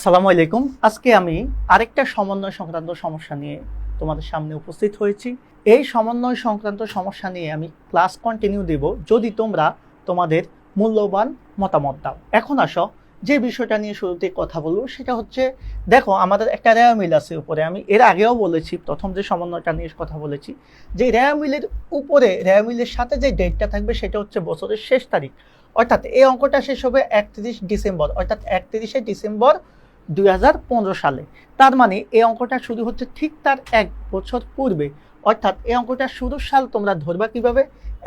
আসসালামু আলাইকুম। আজকে আমি আরেকটা সমন্বয় সংক্রান্ত সমস্যা নিয়ে তোমাদের সামনে উপস্থিত হয়েছি। এই সমন্বয় সংক্রান্ত সমস্যা নিয়ে আমি ক্লাস কন্টিনিউ দেব যদি তোমরা তোমাদের মূল্যবান মতামত দাও। এখন আসো, যে বিষয়টা নিয়ে শুরুতে কথা বলব সেটা হচ্ছে, দেখো, আমাদের একটা রেয়া মিল আছে উপরে। আমি এর আগেও বলেছি, প্রথম যে সমন্বয়টা নিয়ে কথা বলেছি, যে রেয়া মিলের উপরে, রেয়া মিলের সাথে যে ডেটটা থাকবে সেটা হচ্ছে বছরের শেষ তারিখ। অর্থাৎ এই অঙ্কটা শেষ হবে একত্রিশ ডিসেম্বর। অর্থাৎ একত্রিশে ডিসেম্বর দুই হাজার পনেরো সালে। তার মানে এই অঙ্কটা শুরু হচ্ছে ঠিক তার এক বছর পূর্বে। অর্থাৎ এই অঙ্কটা শুরুর সাল তোমরা ধরবা কীভাবে?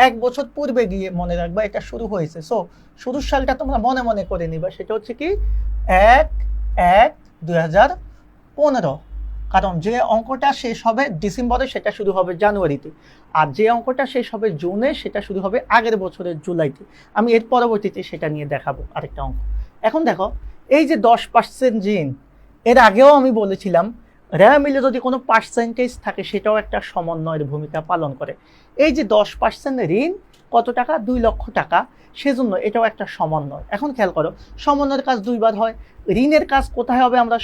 এক বছর পূর্বে গিয়ে মনে রাখবা এটা শুরু হয়েছে। সো শুরুর সালটা তোমরা মনে মনে করে নিবা। সেটা হচ্ছে কি? এক এক, দুই কারণ যে অঙ্কটা শেষ হবে ডিসেম্বরে, সেটা শুরু হবে জানুয়ারিতে। আর যে অঙ্কটা শেষ হবে জুনে, সেটা শুরু হবে আগের বছরের জুলাইতে। আমি এর পরবর্তীতে সেটা নিয়ে দেখাবো আরেকটা অঙ্ক। এখন দেখো এই যে দশ পার্সেন্ট জিন এর আগেও আমি বলেছিলাম, র্যাম মিলে যদি কোনো পার্সেন্টেজ থাকে, সেটাও একটা সমন্বয়ের ভূমিকা পালন করে। এই যে দশ পার্সেন্ট ঋণ, কত টাকা? দুই লক্ষ টাকা। সেজন্য এটাও একটা সমন্বয়। এখন খেয়াল করো, সমন্বয়ের কাজ দুইবার হয়। ঋণের কাজ কোথায় হবে আমরা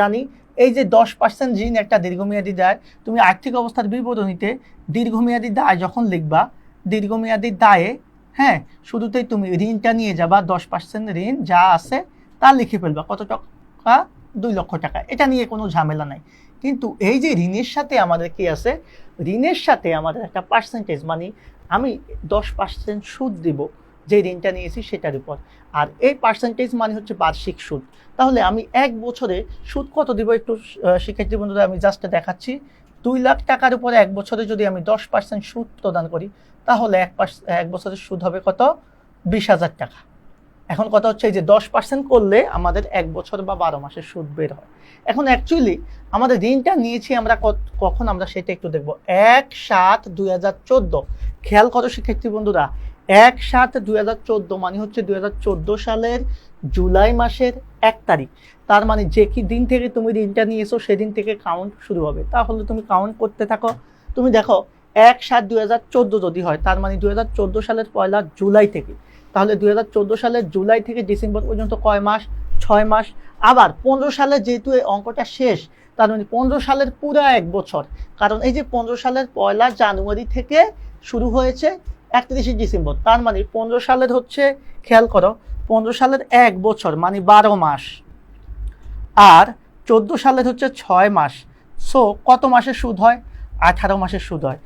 জানি। এই যে দশ পার্সেন্ট ঋণ একটা দীর্ঘমেয়াদী দায়, তুমি আর্থিক অবস্থার বিবরণীতে দীর্ঘমেয়াদী দায় যখন লিখবা, দীর্ঘমেয়াদী দায়ে হ্যাঁ শুরুতেই তুমি ঋণটা নিয়ে যাবা, দশ পার্সেন্ট ঋণ যা আছে তা লিখে ফেলবা, কত টাকা? দুই লক্ষ টাকা। এটা নিয়ে কোনো ঝামেলা নাই। কিন্তু এই যে ঋণের সাথে আমাদের কি আছে? ঋণের সাথে আমাদের একটা পার্সেন্টেজ মানে আমি দশ পার্সেন্ট সুদ দিব, যে ঋণটা নিয়েছি সেটার উপর। আর এই পার্সেন্টেজ মানে হচ্ছে বার্ষিক সুদ। তাহলে আমি এক বছরে সুদ কত দিব একটু শিক্ষার্থী বন্ধুরা, আমি জাস্ট দেখাচ্ছি। দুই লাখ টাকার উপরে এক বছরে যদি আমি দশ পার্সেন্ট সুদ প্রদান করি, তাহলে এক পার্স- এক বছরের সুদ হবে কত? বিশ হাজার টাকা। এখন কথা হচ্ছে এই যে দশ পার্সেন্ট করলে আমাদের এক বছর বা বারো মাসের সুদ বের হয়। এখন অ্যাকচুয়ালি আমাদের ঋণটা নিয়েছি আমরা কখন আমরা সেটা একটু দেখব। এক সাত দুই হাজার চোদ্দ। খেয়াল করো শিক্ষার্থী বন্ধুরা, এক সাত দুই হাজার চোদ্দ মানে হচ্ছে দুই হাজার চোদ্দ সালের জুলাই মাসের এক তারিখ। তার মানে যে কি দিন থেকে তুমি ঋণটা নিয়েছো সেদিন থেকে কাউন্ট শুরু হবে। তাহলে তুমি কাউন্ট করতে থাকো। তুমি দেখো, এক সাত দুই হাজার চোদ্দ যদি হয়, তার মানে দুই হাজার চোদ্দ সালের পয়লা জুলাই থেকে তাহলে দুই হাজার চোদ্দ সালের জুলাই থেকে ডিসেম্বর পর্যন্ত কয় মাস? ছয় মাস। আবার পনেরো সালে যেহেতু এই অঙ্কটা শেষ, তার মানে পনেরো সালের পুরো এক বছর। কারণ এই যে পনেরো সালের পয়লা জানুয়ারি থেকে শুরু হয়েছে একত্রিশে ডিসেম্বর, তার মানে পনেরো সালের হচ্ছে, খেয়াল করো, পনেরো সালের এক বছর মানে বারো মাস। আর চোদ্দ সালের হচ্ছে ছয় মাস। সো কত মাসের সুদ হয়? আঠারো মাসের সুদ হয়।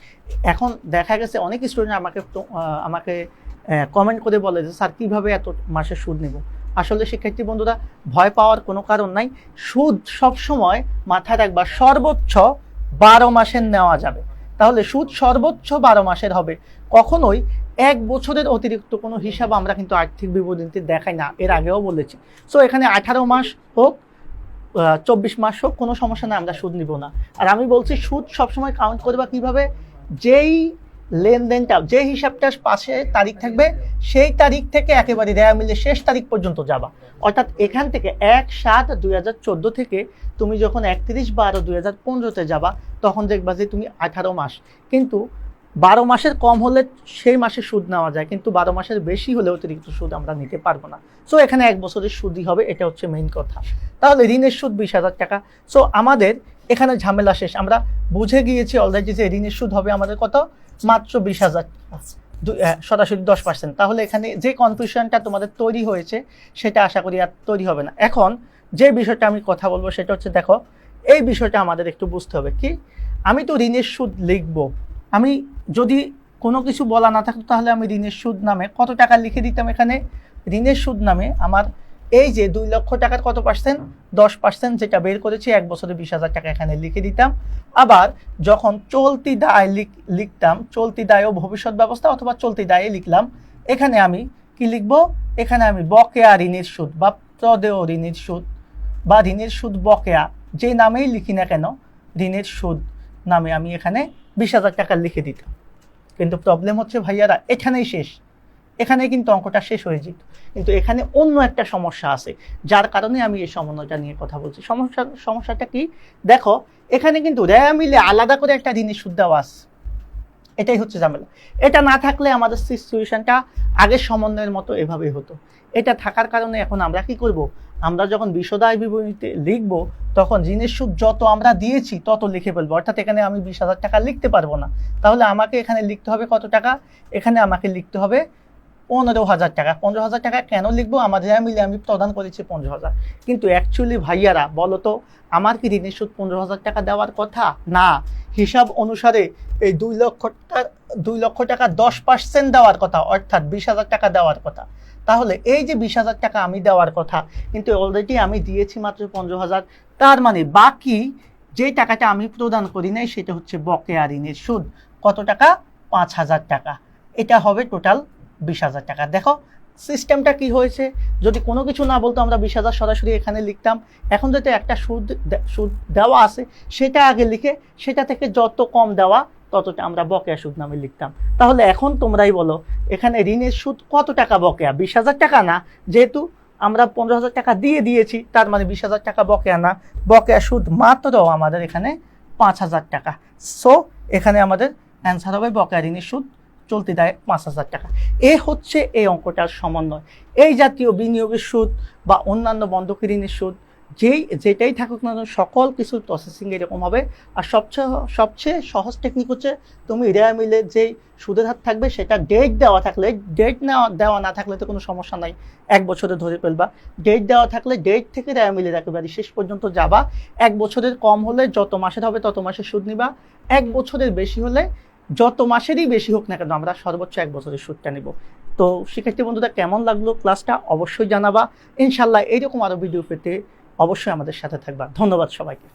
এখন দেখা গেছে, অনেক স্টুডেন্ট আমাকে আমাকে কমেন্ট করে বলে যে, স্যার, কীভাবে এত মাসের সুদ নেব? আসলে শিক্ষার্থী বন্ধুরা, ভয় পাওয়ার কোনো কারণ নাই। সুদ সবসময় মাথায় রাখবা সর্বোচ্চ বারো মাসের নেওয়া যাবে। তাহলে সুদ সর্বোচ্চ বারো মাসের হবে। কখনোই এক বছরের অতিরিক্ত কোনো হিসাব আমরা কিন্তু আর্থিক বিবরণীতে দেখাই না। এর আগেও বলেছি। সো এখানে আঠারো মাস হোক চব্বিশ মাস হোক, কোনো সমস্যা নেই, আমরা সুদ নিব না। আর আমি বলছি, সুদ সবসময় কাউন্ট করবা কীভাবে? যেই লেনদেনটা, যে হিসাবটা পাশে তারিখ থাকবে, সেই তারিখ থেকে একেবারে রেয়া মিলে শেষ তারিখ পর্যন্ত যাবা। অর্থাৎ এখান থেকে এক সাত দুই থেকে তুমি যখন একত্রিশ বারো দুই হাজার পনেরোতে যাবা, তখন দেখবা যে তুমি আঠারো মাস। কিন্তু বারো মাসের কম হলে সেই মাসে সুদ নেওয়া যায়, কিন্তু বারো মাসের বেশি হলে অতিরিক্ত সুদ আমরা নিতে পারব না। সো এখানে এক বছরের সুদই হবে, এটা হচ্ছে মেইন কথা। তাহলে ঋণের সুদ বিশ হাজার টাকা। সো আমাদের এখানে ঝামেলা শেষ। আমরা বুঝে গিয়েছি অলরেডি যে ঋণের সুদ হবে আমাদের কত? মাত্র বিশ হাজার। সরাসরি দশ পার্সেন্ট তাহলে এখানে যে কনফিউশনটা তোমাদের তৈরি হয়েছে, সেটা আশা করি আর তৈরি হবে না। এখন যে বিষয়টা আমি কথা বলব, সেটা হচ্ছে দেখো, এই বিষয়টা আমাদের একটু বুঝতে হবে কি? আমি তো ঋণের সুদ লিখব। আমি যদি কোনো কিছু বলা না থাকতো, তাহলে আমি ঋণের সুদ নামে কত টাকা লিখে দিতাম এখানে? ঋণের সুদ নামে আমার এই যে দুই লক্ষ টাকার কত পার্সেন্ট দশ পার্সেন্ট যেটা বের করেছি, এক বছরে বিশ হাজার টাকা এখানে লিখে দিতাম। আবার যখন চলতি দায় লিখ- লিখতাম, চলতি দায় ও ভবিষ্যৎ ব্যবস্থা অথবা চলতি দায়ে লিখলাম, এখানে আমি কি লিখব? এখানে আমি বকেয়া ঋণের সুদ বা প্রদেয় ঋণের সুদ বা ঋণের সুদ বকেয়া, যে নামেই লিখি না কেন, ঋণের সুদ নামে আমি এখানে বিশ হাজার টাকা লিখে দিতাম। কিন্তু প্রবলেম হচ্ছে, ভাইয়ারা, এখানেই শেষ। এখানে কিন্তু অঙ্কটা শেষ হয়ে যেত। কিন্তু এখানে অন্য একটা সমস্যা আছে, যার কারণে আমি এই সমন্বয়টা নিয়ে কথা বলছি। সমস্যা, সমস্যাটা কি? দেখো, এখানে কিন্তু মিলে আলাদা করে একটা দেওয়া আছে। এটাই হচ্ছে ঝামেলা। এটা না থাকলে আমাদের সিচুয়েশনটা আগের সমন্বয়ের মতো এভাবেই হতো। এটা থাকার কারণে এখন আমরা কি করব? আমরা যখন বিশদায় বিবরণীতে লিখব, তখন ঋণের সুদ যত আমরা দিয়েছি, তত লিখে ফেলব। অর্থাৎ এখানে আমি বিশ হাজার টাকা লিখতে পারব না। তাহলে আমাকে এখানে লিখতে হবে কত টাকা? এখানে আমাকে লিখতে হবে পনেরো হাজার টাকা। পনেরো হাজার টাকা কেন লিখব? আমাদের মিলে আমি প্রদান করেছি পনেরো হাজার। কিন্তু অ্যাকচুয়ালি ভাইয়ারা বলো তো আমার কি ঋণের সুদ পনেরো হাজার টাকা দেওয়ার কথা? না। হিসাব অনুসারে এই দুই লক্ষ টাকা দুই লক্ষ টাকা দশ পার্সেন্ট দেওয়ার কথা, অর্থাৎ বিশ হাজার টাকা দেওয়ার কথা। তাহলে এই যে বিশ হাজার টাকা আমি দেওয়ার কথা, কিন্তু অলরেডি আমি দিয়েছি মাত্র পনেরো হাজার, তার মানে বাকি যে টাকাটা আমি প্রদান করি নাই, সেটা হচ্ছে বকেয়া ঋণের সুদ কত টাকা? পাঁচ হাজার টাকা। এটা হবে টোটাল বিশ হাজার টাকা। দেখো সিস্টেমটা কি হয়েছে? যদি কোনো কিছু না বলতো, আমরা বিশ হাজার সরাসরি এখানে লিখতাম। এখন যেটা একটা সুদ সুদ দেওয়া আছে, সেটা আগে লিখে, সেটা থেকে যত কম দেওয়া, ততটা আমরা বকেয়া সুদ নামে লিখতাম। তাহলে এখন তোমরাই বলো, এখানে ঋণের সুদ কত টাকা বকেয়া? বিশ হাজার টাকা না? যেহেতু আমরা পনেরো হাজার টাকা দিয়ে দিয়েছি, তার মানে বিশ হাজার টাকা বকেয়া না। বকেয়া সুদ মাত্র আমাদের এখানে পাঁচ হাজার টাকা। সো এখানে আমাদের অ্যান্সার হবে বকেয়া ঋণের সুদ চলতি দেয় পাঁচ হাজার টাকা। এ হচ্ছে এই অঙ্কটার সমন্বয়। এই জাতীয় বিনিয়োগের সুদ বা অন্যান্য বন্ধকি ঋণের সুদ, যেই, যেটাই থাকুক না সকল কিছুর প্রসেসিং এরকম হবে। আর সবচেয়ে সবচেয়ে সহজ টেকনিক হচ্ছে তুমি রেয়া মিলে যেই সুদের হার থাকবে, সেটা ডেট দেওয়া থাকলে ডেট নেওয়া, দেওয়া না থাকলে তো কোনো সমস্যা নাই। এক বছরে ধরে ফেলবা। ডেট দেওয়া থাকলে ডেট থেকে রেয়া মিলে একেবারে শেষ পর্যন্ত যাবা। এক বছরের কম হলে যত মাসের হবে তত মাসের সুদ নিবা। এক বছরের বেশি হলে যত মাসেরই বেশি হোক না কেন, আমরা সর্বোচ্চ এক বছরের সুদটা নিব। তো শিক্ষার্থী বন্ধুরা, কেমন লাগল ক্লাসটা? অবশ্যই জানাবা। ইনশাল্লাহ এইরকম আরও ভিডিও পেতে অবশ্যই আমাদের সাথে থাকবা। ধন্যবাদ সবাইকে।